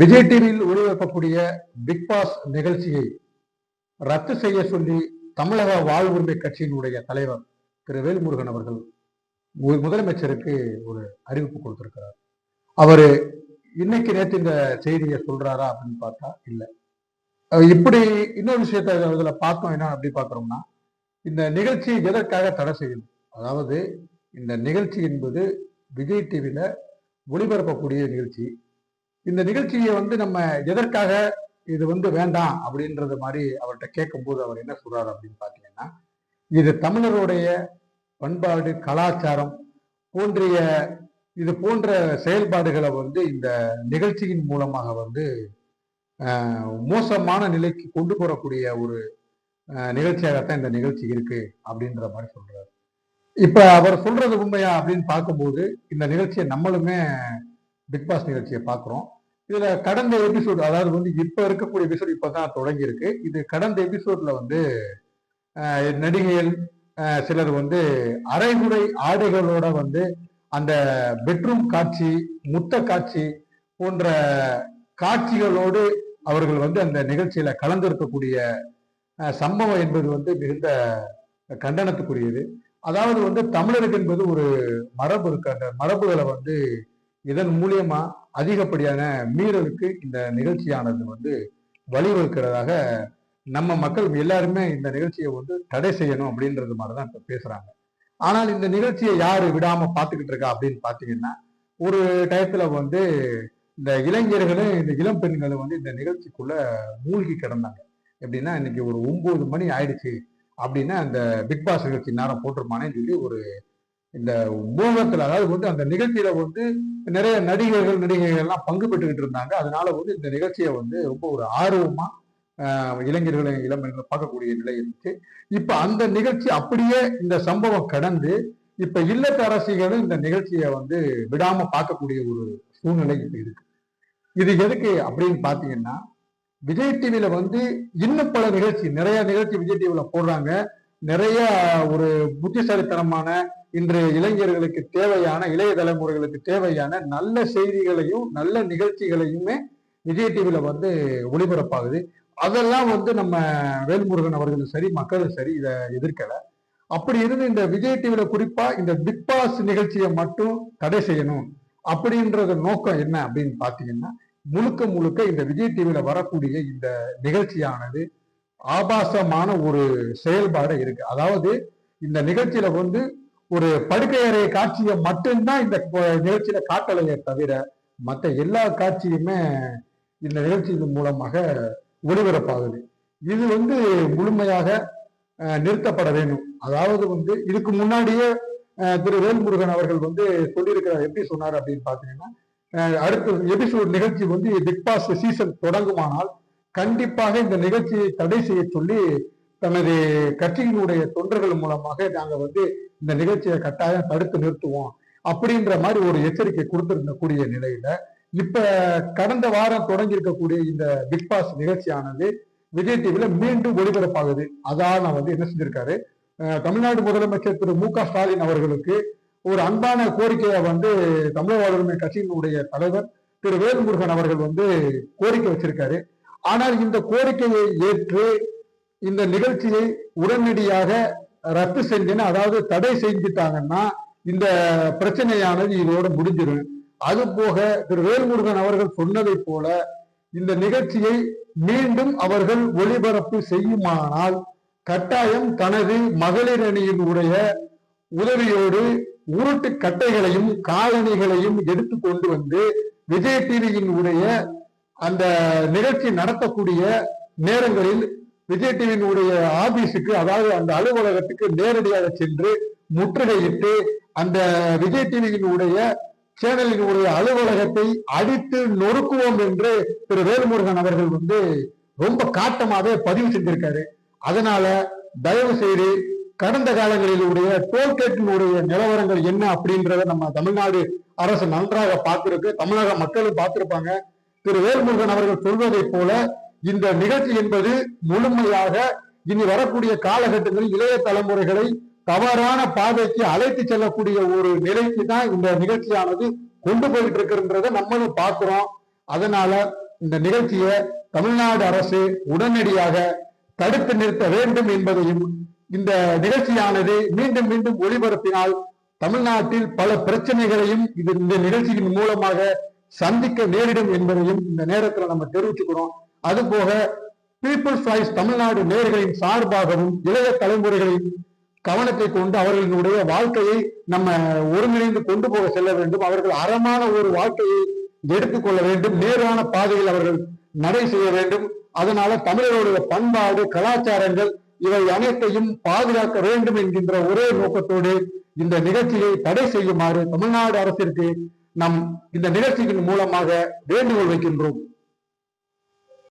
விஜய் டிவியில் ஒளிபரப்பக்கூடிய big pass நிகழ்ச்சியை ரத்து செய்ய சொல்லி தமிழக வாழ்வுரிமை கட்சியினுடைய தலைவர் திரு வேல்முருகன் அவர்கள் முதலமைச்சருக்கு ஒரு அறிவிப்பு கொடுத்திருக்கிறார். அவரு இன்னைக்கு நேற்று இந்த செய்தியை சொல்றாரா அப்படின்னு பார்த்தா இல்லை. இப்படி இன்னொரு விஷயத்த இதில் பார்த்தோம். என்ன அப்படி பார்க்குறோம்னா இந்த நிகழ்ச்சி எதற்காக தடை செய்யணும்? அதாவது இந்த நிகழ்ச்சி என்பது விஜய் டிவியில் ஒளிபரப்பக்கூடிய நிகழ்ச்சி. இந்த நிகழ்ச்சியை வந்து நம்ம எதற்காக இது வந்து வேண்டாம் அப்படின்றது மாதிரி அவர்கிட்ட கேட்கும்போது அவர் என்ன சொல்றாரு அப்படின்னு பார்த்தீங்கன்னா இது தமிழருடைய பண்பாடு கலாச்சாரம் போன்றிய இது போன்ற செயல்பாடுகளை வந்து இந்த நிகழ்ச்சியின் மூலமாக வந்து மோசமான நிலைக்கு கொண்டு போறக்கூடிய ஒரு நிகழ்ச்சியாகத்தான் இந்த நிகழ்ச்சி இருக்கு அப்படின்ற மாதிரி சொல்றாரு. இப்ப அவர் சொல்றது உண்மையா அப்படின்னு பார்க்கும்போது இந்த நிகழ்ச்சியை நம்மளுமே பிக் பாஸ் நிகழ்ச்சியை பார்க்குறோம். இதுல கடந்த எபிசோட் அதாவது வந்து இப்ப இருக்கக்கூடிய எபிசோட் இப்பதான் தொடங்கி இருக்கு இது கடந்த எபிசோட்ல வந்து நடிகைகள் சிலர் வந்து அரைகுறை ஆடைகளோட வந்து அந்த பெட்ரூம் காட்சி முத்த காட்சி போன்ற காட்சிகளோடு அவர்கள் வந்து அந்த நிகழ்ச்சியில கலந்திருக்கக்கூடிய சம்பவம் என்பது வந்து மிகுந்த கண்டனத்துக்குரியது. அதாவது வந்து தமிழருக்கு என்பது ஒரு மரபு இருக்கு. அந்த மரபுகளை வந்து இதன் மூலியமா அதிகப்படியான மீறலுக்கு இந்த நிகழ்ச்சியானது வந்து வழிவகுக்கிறதாக நம்ம மக்கள் எல்லாருமே இந்த நிகழ்ச்சியை வந்து தடை செய்யணும் அப்படின்றது மாதிரிதான் இப்ப பேசுறாங்க. ஆனால் இந்த நிகழ்ச்சியை யாரு விடாம பார்த்துக்கிட்டு இருக்கா அப்படின்னு பாத்தீங்கன்னா ஒரு டயத்துல வந்து இந்த இளைஞர்களும் இந்த இளம் பெண்களும் வந்து இந்த நிகழ்ச்சிக்குள்ள மூழ்கி கிடந்தாங்க. எப்படின்னா இன்னைக்கு ஒரு ஒன்பது மணி ஆயிடுச்சு. அப்படின்னா அந்த பிக் பாஸ் நிகழ்ச்சி நேரம் போட்டிருப்பானேன்னு சொல்லி ஒரு இந்த ஊகத்தில் அதாவது வந்து அந்த நிகழ்ச்சியில வந்து நிறைய நடிகர்கள் நடிகைகள் எல்லாம் பங்கு பெற்றுக்கிட்டு இருந்தாங்க. அதனால வந்து இந்த நிகழ்ச்சியை வந்து ரொம்ப ஒரு ஆர்வமா இளைஞர்களை இளம்பெண்களை பார்க்கக்கூடிய நிலை இருந்துச்சு. இப்ப அந்த நிகழ்ச்சி அப்படியே இந்த சம்பவம் கடந்து இப்ப இல்லத்தரசிகளும் இந்த நிகழ்ச்சியை வந்து விடாம பார்க்கக்கூடிய ஒரு சூழ்நிலை இப்ப இருக்கு. இது எதுக்கு அப்படின்னு பாத்தீங்கன்னா விஜய் டிவில வந்து இன்னும் பல நிகழ்ச்சி நிறைய நிகழ்ச்சி விஜய் டிவில போடுறாங்க. நிறைய ஒரு புத்திசாலித்தனமான இன்று இளைஞர்களுக்கு தேவையான இளைய தலைமுறைகளுக்கு தேவையான நல்ல செய்திகளையும் நல்ல நிகழ்ச்சிகளையுமே விஜய் டிவியில வந்து ஒளிபரப்பாகுது. அதெல்லாம் வந்து நம்ம வேல்முருகன் அவர்களும் சரி மக்களும் சரி இதை எதிர்க்கல. அப்படி இருந்து இந்த விஜய் டிவியில குறிப்பா இந்த பிக் பாஸ் நிகழ்ச்சியை மட்டும் தடை செய்யணும் அப்படின்றத நோக்கம் என்ன அப்படின்னு பாத்தீங்கன்னா முழுக்க முழுக்க இந்த விஜய் டிவியில வரக்கூடிய இந்த நிகழ்ச்சியானது ஆபாசமான ஒரு செயல்பாடு இருக்கு. அதாவது இந்த நிகழ்ச்சியில வந்து ஒரு படுக்கை அறை காட்சியை மட்டும்தான் இந்த நிகழ்ச்சியில காட்டலையே தவிர மற்ற எல்லா காட்சியுமே இந்த நிகழ்ச்சியின் மூலமாக ஒளிபரப்பாகுது. இது வந்து முழுமையாக நிறுத்தப்பட வேண்டும். அதாவது வந்து இதுக்கு முன்னாடியே திரு வேல்முருகன் அவர்கள் வந்து சொல்லியிருக்கிறார். எப்படி சொன்னார் அப்படின்னு பாத்தீங்கன்னா அடுத்த எபிசோட் நிகழ்ச்சி வந்து பிக் பாஸ் சீசன் தொடங்குமானால் கண்டிப்பாக இந்த நிகழ்ச்சியை தடை செய்ய சொல்லி தனது கட்சியினுடைய தொண்டர்கள் மூலமாக நாங்க வந்து இந்த நிகழ்ச்சியை கட்டாயம் தடுத்து நிறுத்துவோம் அப்படின்ற மாதிரி ஒரு எச்சரிக்கை கொடுத்திருந்த கூடிய நிலையில இப்ப கடந்த வாரம் தொடங்கி இருக்கக்கூடிய இந்த பிக் பாஸ் நிகழ்ச்சியானது விஜய் டிவில மீண்டும் ஒளிபரப்பாகுது. அதான் நான் வந்து என்ன செஞ்சிருக்காரு? தமிழ்நாடு முதலமைச்சர் திரு மு க ஸ்டாலின் அவர்களுக்கு ஒரு அன்பான கோரிக்கையை வந்து தமிழக வாழ்வுரிமை கட்சியினுடைய தலைவர் திரு வேல்முருகன் அவர்கள் வந்து கோரிக்கை வச்சிருக்காரு. ஆனால் இந்த கோரிக்கையை ஏற்று இந்த நிகழ்ச்சியை உடனடியாக ரத்து செஞ்சுன்னு அதாவது தடை செஞ்சுட்டாங்கன்னா இந்த பிரச்சனையானது இதோட முடிஞ்சிடும். அது போக திரு வேல்முருகன் அவர்கள் சொன்னதை போல இந்த நிகழ்ச்சியை மீண்டும் அவர்கள் ஒளிபரப்பு செய்யுமானால் கட்டாயம் தனது மகளிர் அணியினுடைய உதவியோடு உருட்டு கட்டைகளையும் காலணிகளையும் எடுத்து கொண்டு வந்து விஜய் டிவியின் உடைய அந்த நிகழ்ச்சி நடத்தக்கூடிய நேரங்களில் விஜய் டிவியினுடைய ஆபீஸுக்கு அதாவது அந்த அலுவலகத்துக்கு நேரடியாக சென்று முற்றுகையிட்டு அந்த விஜய் டிவியினுடைய சேனலினுடைய அலுவலகத்தை அடித்து நொறுக்குவோம் என்று திரு வேல்முருகன் அவர்கள் வந்து ரொம்ப காட்டமாவே பதிவு செஞ்சிருக்காரு. அதனால தயவு செய்து கடந்த காலங்களிலுடைய டோல்கேட்டினுடைய நிலவரங்கள் என்ன அப்படின்றத நம்ம தமிழ்நாடு அரசு நன்றாக பார்த்திருக்கு. தமிழக மக்களும் பார்த்திருப்பாங்க. திரு வேல்முருகன் அவர்கள் சொல்வதை போல இந்த நிகழ்ச்சி என்பது முழுமையாக இனி வரக்கூடிய காலகட்டங்களில் இளைய தலைமுறைகளை தவறான பாதைக்கு அழைத்து செல்லக்கூடிய ஒரு நிலைக்கு தான் இந்த நிகழ்ச்சியானது கொண்டு போயிட்டு இருக்கிறத நம்மளும் பார்க்கிறோம். அதனால இந்த நிகழ்ச்சியை தமிழ்நாடு அரசு உடனடியாக தடுத்து நிறுத்த வேண்டும் என்பதையும் இந்த நிகழ்ச்சியானது மீண்டும் மீண்டும் ஒளிபரப்பினால் தமிழ்நாட்டில் பல பிரச்சனைகளையும் இது இந்த நிகழ்ச்சியின் மூலமாக சந்திக்க நேரிடும் என்பதையும் இந்த நேரத்துல நம்ம தெரிவிச்சுக்கிறோம். அதுபோக பீப்புள்ஸ் வாய்ஸ் தமிழ்நாடு நேர்களின் சார்பாகவும் இளைய தலைமுறைகளின் கவனத்தை கொண்டு அவர்களுடைய வாழ்க்கையை நம்ம ஒருங்கிணைந்து கொண்டு போக செல்ல வேண்டும். அவர்கள் அறமான ஒரு வாழ்க்கையை எடுத்துக்கொள்ள வேண்டும். நேரான பாதையில் அவர்கள் நடை செய்ய வேண்டும். அதனால தமிழர்களுடைய பண்பாடு கலாச்சாரங்கள் இவை அனைத்தையும் பாதுகாக்க வேண்டும் என்கின்ற ஒரே நோக்கத்தோடு இந்த நிகழ்ச்சியை தடை செய்யுமாறு தமிழ்நாடு அரசிற்கு நம் இந்த நிகழ்ச்சியின் மூலமாக வேண்டுகோள் வைக்கின்றோம்.